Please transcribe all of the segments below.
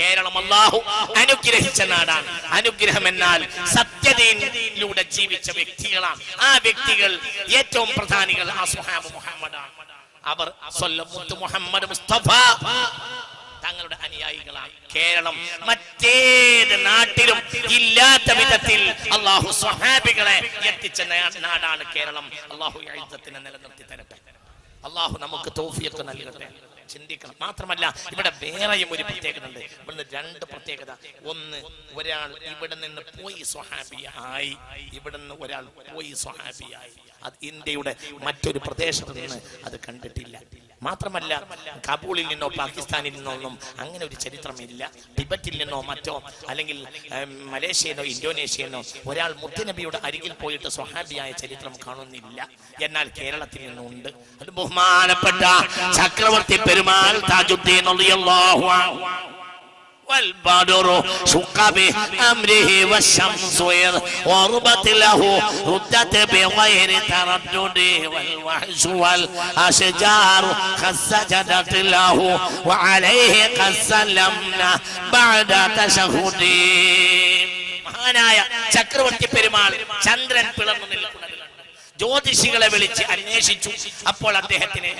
കേരളം അള്ളാഹു അനുഗ്രഹിച്ച നാടാണ്. അനുഗ്രഹം എന്നാൽ സത്യതയിലൂടെ ജീവിച്ച വ്യക്തികളാണ്. ആ വ്യക്തികൾ ഏറ്റവും പ്രധാനികൾ മുഹമ്മദാണ്. അവർ മുഹമ്മദ് മുസ്തഫ. തങ്ങളുടെ അനുയായികളാണ്. കേരളം മറ്റേത് നാട്ടിലും ഇല്ലാത്ത വിധത്തിൽ അള്ളാഹു സ്വഹാബികളെ എത്തിച്ച നാടാണ് കേരളം. അള്ളാഹു എഴുത്തത്തിനെ നിലനിർത്തി തരട്ടെ. അള്ളാഹു നമുക്ക് തോഫിയൊക്കെ നൽകട്ടെ. ചിന്തിക്കണം. മാത്രമല്ല ഇവിടെ വേറെയും ഒരു പ്രത്യേകത ഉണ്ട് ഇവിടുന്ന് രണ്ട് പ്രത്യേകത. ഒന്ന് ഒരാൾ ഇവിടെ നിന്ന് പോയി സ്വഹാബിയായി. ഇവിടെ നിന്ന് ഒരാൾ പോയി സ്വഹാബിയായി. അത് ഇന്ത്യയുടെ മറ്റൊരു പ്രദേശത്ത് നിന്ന് അത് കണ്ടിട്ടില്ല. മാത്രമല്ല കാബൂളിൽ നിന്നോ പാകിസ്ഥാനിൽ നിന്നോ ഒന്നും അങ്ങനെ ഒരു ചരിത്രമില്ല. ടിബറ്റിൽ നിന്നോ മറ്റോ അല്ലെങ്കിൽ ഏം, മലേഷ്യയിലോ ഇന്തോനേഷ്യയിലോ ഒരാൾ മുത്തുനബിയുടെ അരികിൽ പോയിട്ട് സ്വഹാബിയായ ചരിത്രം കാണുന്നില്ല. എന്നാൽ കേരളത്തിൽ നിന്നുണ്ട് അത് ബഹുമാനപ്പെട്ട ചക്രവർത്തി പെരുമാൾ താജുദ്ദീൻ والبدر شق بأمره والشمس إذ غربت له ردت بغير تردد والوحش والأشجار قد سجدت له وعليه قد سلمنا بعد تشهد മഹാനായ ചക്രവർത്തി പെരുമാൾ ചന്ദ്രൻ പിളർന്നു നിൽക്കുന്നത് കണ്ടു ജ്യോതിഷികളെ വിളിച്ച് അന്വേഷിച്ചു. അപ്പോൾ അദ്ദേഹത്തിന്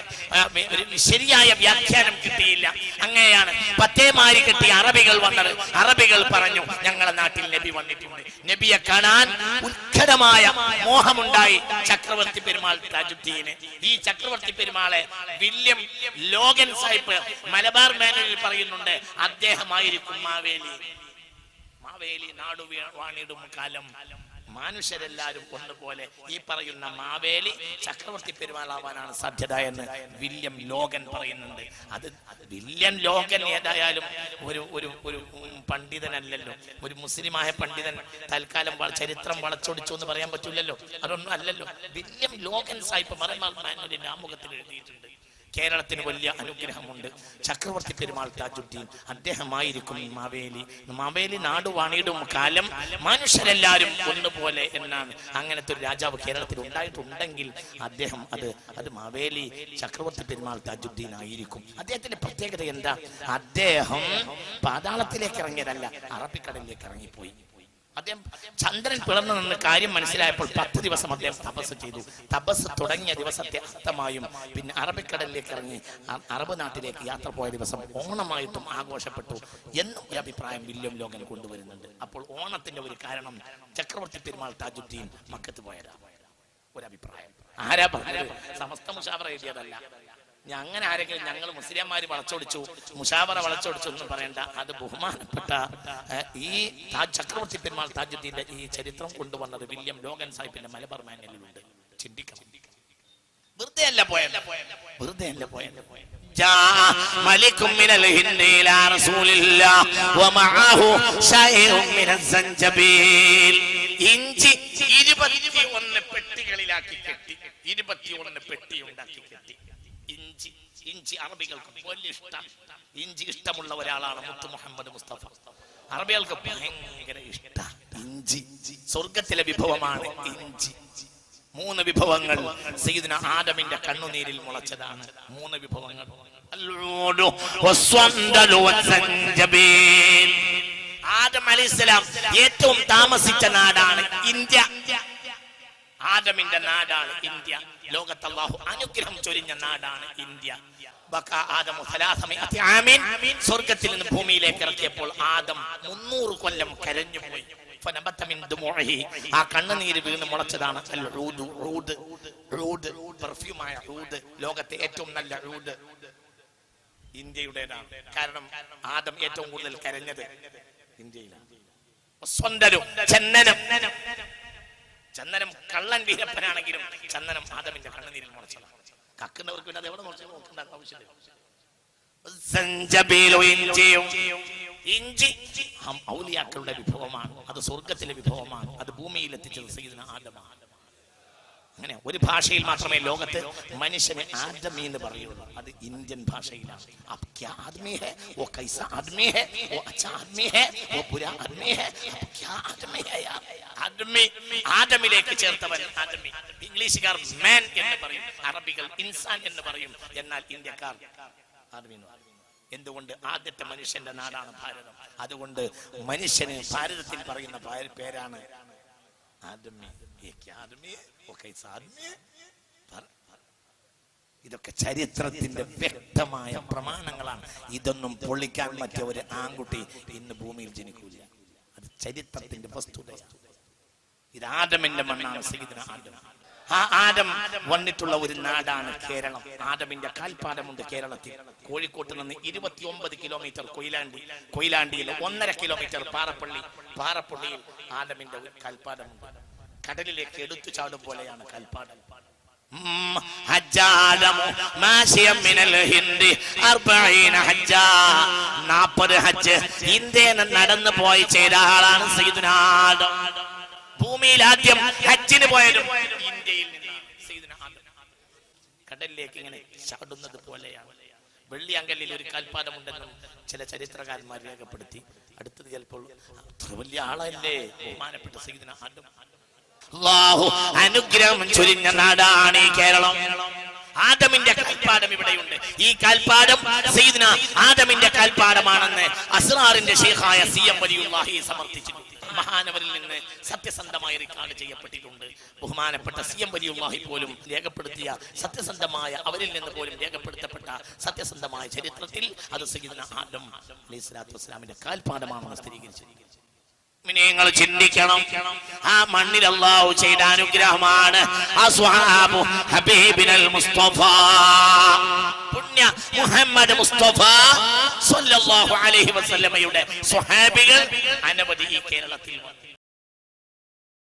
ശരിയായ വ്യാഖ്യാനം കിട്ടിയില്ല. അങ്ങനെയാണ് പത്തേമാരി കിട്ടിയ അറബികൾ വന്നത്. അറബികൾ പറഞ്ഞു ഞങ്ങളെ നാട്ടിൽ നബി വന്നിട്ടുണ്ട്. നബിയെ കാണാൻ ഉത്കടമായ മോഹമുണ്ടായി ചക്രവർത്തി പെരുമാൾ താജുദ്ദീന്. ഈ ചക്രവർത്തി പെരുമാളെ വില്യം ലോഗൻ സാഹിബ് മലബാർ മേനലിൽ പറയുന്നുണ്ട് അദ്ദേഹമായിരിക്കും മാവേലി. മാവേലി നാടു വാണിടും കാലം. മനുഷ്യരെല്ലാരും ഒന്നുപോലെ ഈ പറയുന്ന മാവേലി ചക്രവർത്തി പെരുമാളാവാനാണ് സാധ്യത എന്ന് വില്യം ലോകൻ പറയുന്നുണ്ട്. അത് വില്യം ലോകൻ ഏതായാലും ഒരു ഒരു ഒരു പണ്ഡിതനല്ലല്ലോ. ഒരു മുസ്ലിമായ പണ്ഡിതൻ തൽക്കാലം ചരിത്രം വളച്ചൊടിച്ചു എന്ന് പറയാൻ പറ്റില്ലല്ലോ അതൊന്നും അല്ലല്ലോ. വില്യം ലോകൻ സാഹിബ് മറന്നാൽ ആമുഖത്തിൽ എഴുതിയിട്ടുണ്ട്. കേരളത്തിന് വലിയ അനുഗ്രഹമുണ്ട്. ചക്രവർത്തി പെരുമാൾ താജുദ്ദീൻ അദ്ദേഹമായിരിക്കും മാവേലി. മാവേലി നാട് വാണിയിടും കാലം മനുഷ്യരെല്ലാരും ഒന്നുപോലെ എന്നാണ്. അങ്ങനത്തെ ഒരു രാജാവ് കേരളത്തിൽ ഉണ്ടായിട്ടുണ്ടെങ്കിൽ അദ്ദേഹം അത് അത് മാവേലി ചക്രവർത്തി പെരുമാൾ താജുദ്ദീൻ ആയിരിക്കും. അദ്ദേഹത്തിന്റെ പ്രത്യേകത എന്താ? അദ്ദേഹം പാതാളത്തിലേക്ക് ഇറങ്ങിയതല്ല അറബിക്കടലിലേക്ക് ഇറങ്ങിപ്പോയി. അദ്ദേഹം ചന്ദ്രൻ പിളർന്നു നിന്ന് കാര്യം മനസ്സിലായപ്പോൾ പത്ത് ദിവസം അദ്ദേഹം തപസ് ചെയ്തു. തപസ് തുടങ്ങിയ ദിവസത്തെ അർത്ഥമായും പിന്നെ അറബിക്കടലിലേക്ക് ഇറങ്ങി. അറബ് നാട്ടിലേക്ക് യാത്ര പോയ ദിവസം ഓണമായിട്ടും ആഘോഷപ്പെട്ടു എന്നും ഒരു അഭിപ്രായം വില്യം ലോകൻ കൊണ്ടുവരുന്നുണ്ട്. അപ്പോൾ ഓണത്തിന്റെ ഒരു കാരണം ചക്രവർത്തി പെരുമാൾ താജുദ്ദീൻ മക്കത്ത് പോയതാ. ഒരു അഭിപ്രായം. ആരാ പറഞ്ഞത്? സമസ്ത മുഷാവറ എഴുതിയതല്ല. അങ്ങനെ ആരെങ്കിലും ഞങ്ങൾ മുസ്ലിംമാര് വളച്ചൊടിച്ചു മുഷാവറ വളച്ചൊടിച്ചു എന്ന് പറയണ്ട അത് ബഹുമാനപ്പെട്ട ഏ, ഈ താജ് ചക്രവർത്തി പെരുമാൾ താജുദ്ദീന്റെ ഈ ചരിത്രം കൊണ്ടുവന്നത് വില്യം ലോഗൻ സാഹിബിന്റെ മലബാർ മാനുവലിലുണ്ട് ചിന്തിക്കണം വെറുതെ അല്ല പോയത് വെറുതെ അല്ല പോയത് جاء ملك من الهند إلى رسول الله ومعه شيء من الزنجبيل ഇഞ്ചി ഇരുപത്തി ഒന്ന് പെട്ടികളിലാക്കി കെട്ടി ഇരുപത്തി ഒന്ന് പെട്ടി ഉണ്ടാക്കി കെട്ടി ഇഞ്ചി ഇഞ്ചി അറബികൾക്ക് വലിയ ഇഷ്ടം. ഇഞ്ചി ഇഷ്ടമുള്ള ഒരാളാണ് മുത്തു മുഹമ്മദ് മുസ്തഫ. അറബികൾക്ക് ഭയങ്കര ഇഷ്ടം. ഇഞ്ചി സ്വർഗത്തിലെ വിഭവമാണ് ഇഞ്ചി. മൂന്ന് വിഭവങ്ങൾ സയ്യിദ്ന ആദമിന്റെ കണ്ണുനീരിൽ മുളച്ചതാണ്. മൂന്ന് വിഭവങ്ങൾ. ആദം അലൈഹിസ്സലാം ഏറ്റവും താമസിച്ച നാടാണ് ഇന്ത്യ. ആദമിന്റെ നാടാണ് ഇന്ത്യ. ലോകത്ത് അല്ലാഹു അനുഗ്രഹം ചൊരിഞ്ഞ നാടാണ് ഇന്ത്യ. സ്വർഗത്തിൽ നിന്ന് ഭൂമിയിലേക്ക് ഇറക്കിയപ്പോൾ ആദം മുന്നൂറ് കൊല്ലം കരഞ്ഞുപോയി. ആ കണ്ണുനീര് വീണ് മുളച്ചതാണ് പെർഫ്യൂമായ ഊദ്. ലോകത്തെ ഏറ്റവും നല്ല റൂഡ് ഇന്ത്യയുടേതാണ്. കാരണം ആദം ഏറ്റവും കൂടുതൽ കരഞ്ഞത് ഇന്ത്യയിലാണ്. സ്വന്തരും ചന്ദനം കള്ളൻ വീരപ്പനാണെങ്കിലും ചന്ദനം ആദമിന്റെ കണ്ണുനീരിൽ മുളച്ചതാണ്. കക്കുന്നവർക്ക് പിന്നെ എവിടെ മുളച്ചു നോക്കേണ്ട ആവശ്യമില്ല. ഇഞ്ചി ഔലിയാക്കളുടെ വിഭവമാണ്. അത് സ്വർഗത്തിലെ വിഭവമാണ്. അത് ഭൂമിയിൽ എത്തിച്ചത് ആദമാണ്. അങ്ങനെ ഒരു ഭാഷയിൽ മാത്രമേ ലോകത്ത് മനുഷ്യനെ ആദമി എന്ന് പറയുള്ളൂ. അത് ഇന്ത്യൻ ഭാഷയിലാണ്. അബ് ക്യാ ആദ്മി ഹെ വോ കൈസ ആദ്മി ഹെ വോ അച്ഛാ ആദ്മി ഹെ വോ ബുരാ ആദ്മി ഹെ അബ് ക്യാ ആദ്മി ഹെ യാർ ആദ്മി ആദമിലേക്ക് ചേർത്തവൻ ആദമി. ഇംഗ്ലീഷുകാർ മാൻ എന്ന് പറയും അറബികൾ ഇൻസാൻ എന്ന് പറയും. എന്നാൽ ഇന്ത്യക്കാർ ആദ്മി എന്ന് പറയും. എന്തുകൊണ്ട് ആദ്യത്തെ മനുഷ്യന്റെ നാടാണ് ഭാരതം? അതുകൊണ്ട് മനുഷ്യന് ഭാരതത്തിൽ പറയുന്ന പേരാണ് ആദമി ये क्या आदमी है? वो कैसा आदमी है? പറ- പറ. ഇതൊക്കെ ചരിത്രത്തിന്റെ വ്യക്തമായ പ്രമാണങ്ങളാണ് ഇതൊന്നും പൊളിക്കാൻ പറ്റിയ ഒരു ആൺകുട്ടി ഇന്ന് ഭൂമിയിൽ ജനിക്കൂല അത് ചരിത്രത്തിന്റെ വസ്തുതയാണ് ഇത് ആദമിന്റെ മണ്ണാണ് സീദന ആദം ആ ആദം വന്നിട്ടുള്ള ഒരു നാടാണ് കേരളം ആദമിന്റെ കാൽപ്പാടമുണ്ട് കേരളത്തിൽ കോഴിക്കോട്ട് നിന്ന് ഇരുപത്തി ഒമ്പത് കിലോമീറ്റർ കൊയിലാണ്ടി കൊയിലാണ്ടിയിൽ ഒന്നര കിലോമീറ്റർ പാറപ്പള്ളി പാറപ്പള്ളിയിൽ ആദമിന്റെ ഒരു കാൽപ്പാടമുണ്ട് കടലിലേക്ക് എടുത്തു ചാടും പോലെയാണ് കൽപ്പാട്. നാപ്പത് ഹജ്ജ്. നടന്നു പോയി ചെയ്ത ആളാണ് ഭൂമിയിൽ ആദ്യം ഹജ്ജിന് പോയാലും ഇന്ത്യയിൽ. കടലിലേക്ക് ഇങ്ങനെ ചാടുന്നത് പോലെയാണ്. വെള്ളി അങ്കലിൽ ഒരു കാൽപ്പാദമുണ്ടെന്നും ചില ചരിത്രകാരന്മാർ രേഖപ്പെടുത്തി. അടുത്തത് ചിലപ്പോൾ അത്ര വലിയ ആളല്ലേ? ബഹുമാനപ്പെട്ട സയ്യിദുനാ ആദം. അള്ളാഹു അനുഗ്രഹം ചൊരിഞ്ഞ നാടാണ് ഈ കേരളം. ആദമിന്റെ കൽപ്പാടം ഇവിടെയുണ്ട്. ഈ കൽപ്പാടം സയ്യിദ്ന ആദമിന്റെ കൽപ്പാടമാണെന്ന് അസ്റാറിന്റെ ഷെയ്ഖായ സി എം വലിയുള്ളാഹി സമർത്ഥിച്ചിട്ടുണ്ട്. മഹാനവരിൽ നിന്ന് സത്യസന്ധമായി റെക്കോർഡ് ചെയ്യപ്പെട്ടിട്ടുണ്ട്. ബഹുമാനപ്പെട്ട സി എം വലിയുള്ളാഹി പോലും രേഖപ്പെടുത്തിയ സത്യസന്ധമായ അവരിൽ നിന്ന് പോലും രേഖപ്പെടുത്തപ്പെട്ട സത്യസന്ധമായ ചരിത്രത്തിൽ അത് സയ്യിദ്ന ആദം അലൈഹി സ്വലാത്തു വസ്സലാമിന്റെ കാൽപ്പാടമാണെന്ന് സ്ഥിരീകരിച്ചിരിക്കുന്നു. നിങ്ങൾ ചിന്തിക്കണം. ആ മണ്ണിൽ അള്ളാഹു ചെയ്ത അനുഗ്രഹമാണ്. മുസ്തഫ. പുണ്യ മുഹമ്മദ് മുസ്തഫ സല്ലല്ലാഹു അലൈഹി വസല്ലമയുടെ സ്വഹാബികൾ അനവധി കേരളത്തിൽ വന്നു.